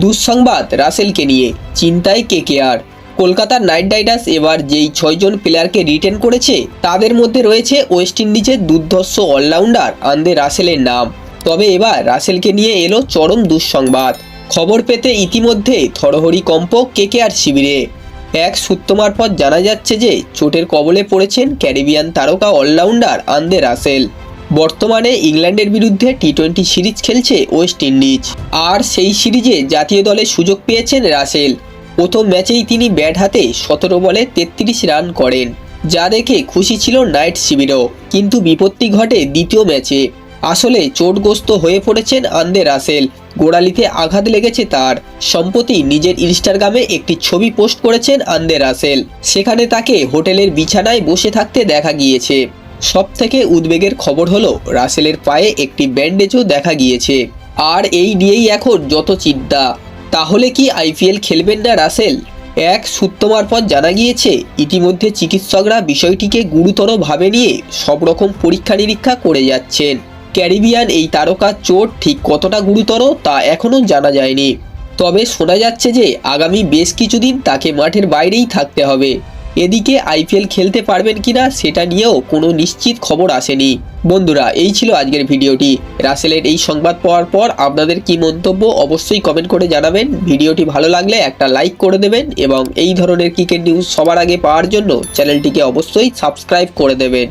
দুঃসংবাদ রাসেলকে নিয়ে। চিন্তায় কে কে আর কলকাতার নাইট রাইডার্স এবার যেই ছয়জন প্লেয়ারকে রিটেন করেছে, তাদের মধ্যে রয়েছে ওয়েস্ট ইন্ডিজের দুর্ধর্ষ অলরাউন্ডার আন্দে রাসেলের নাম। তবে এবার রাসেলকে নিয়ে এলো চরম দুঃসংবাদ। খবর পেতে ইতিমধ্যে থরহরি কম্প কেকেআর শিবিরে। এক সূত্র মারফত জানা যাচ্ছে যে, চোটের কবলে পড়েছেন ক্যারিবিয়ান তারকা অলরাউন্ডার আন্দে রাসেল। বর্তমানে ইংল্যান্ডের বিরুদ্ধে টি টোয়েন্টি সিরিজ খেলছে ওয়েস্ট ইন্ডিজ আর সেই সিরিজে জাতীয় দলে সুযোগ পেয়েছেন রাসেল। প্রথম ম্যাচেই তিনি ব্যাট হাতে সতেরো বলে তেত্রিশ রান করেন, যা দেখে খুশি ছিল নাইট শিবিরও, কিন্তু বিপত্তি ঘটে দ্বিতীয় ম্যাচে। আসলে চোটগ্রস্ত হয়ে পড়েছেন আন্দে রাসেল। গোড়ালিতে আঘাত লেগেছে তার। সম্প্রতি নিজের ইনস্টাগ্রামে একটি ছবি পোস্ট করেছেন আন্দে রাসেল। সেখানে তাকে হোটেলের বিছানায় বসে থাকতে দেখা গিয়েছে। সব থেকে উদ্বেগের খবর হলো, রাসেলের পায়ে একটি ব্যান্ডেজও দেখা গিয়েছে। আর এই নিয়েই এখন যত চিন্তা। তাহলে কি আইপিএল খেলবেন না রাসেল? এক সূত্র মারফত জানা গিয়েছে, ইতিমধ্যে চিকিৎসকরা বিষয়টিকে গুরুতরভাবে নিয়ে সব রকম পরীক্ষা নিরীক্ষা করে যাচ্ছেন। ক্যারিবিয়ান এই তারকার চোট ঠিক কতটা গুরুতর তা এখনও জানা যায়নি। তবে শোনা যাচ্ছে যে, আগামী বেশ কিছুদিন তাকে মাঠের বাইরেই থাকতে হবে। এদিকে আইপিএল খেলতে পারবেন কিনা সেটা নিয়েও কোনো নিশ্চিত খবর আসেনি। বন্ধুরা, এই ছিল আজকের ভিডিওটি। রাসেলের এই সংবাদ পাওয়ার পর আপনাদের কি মন্তব্য অবশ্যই কমেন্ট করে জানাবেন। ভিডিওটি ভালো লাগলে একটা লাইক করে দেবেন এবং এই ধরনের ক্রিকেট নিউজ সবার আগে পাওয়ার জন্য চ্যানেলটিকে অবশ্যই সাবস্ক্রাইব করে দেবেন।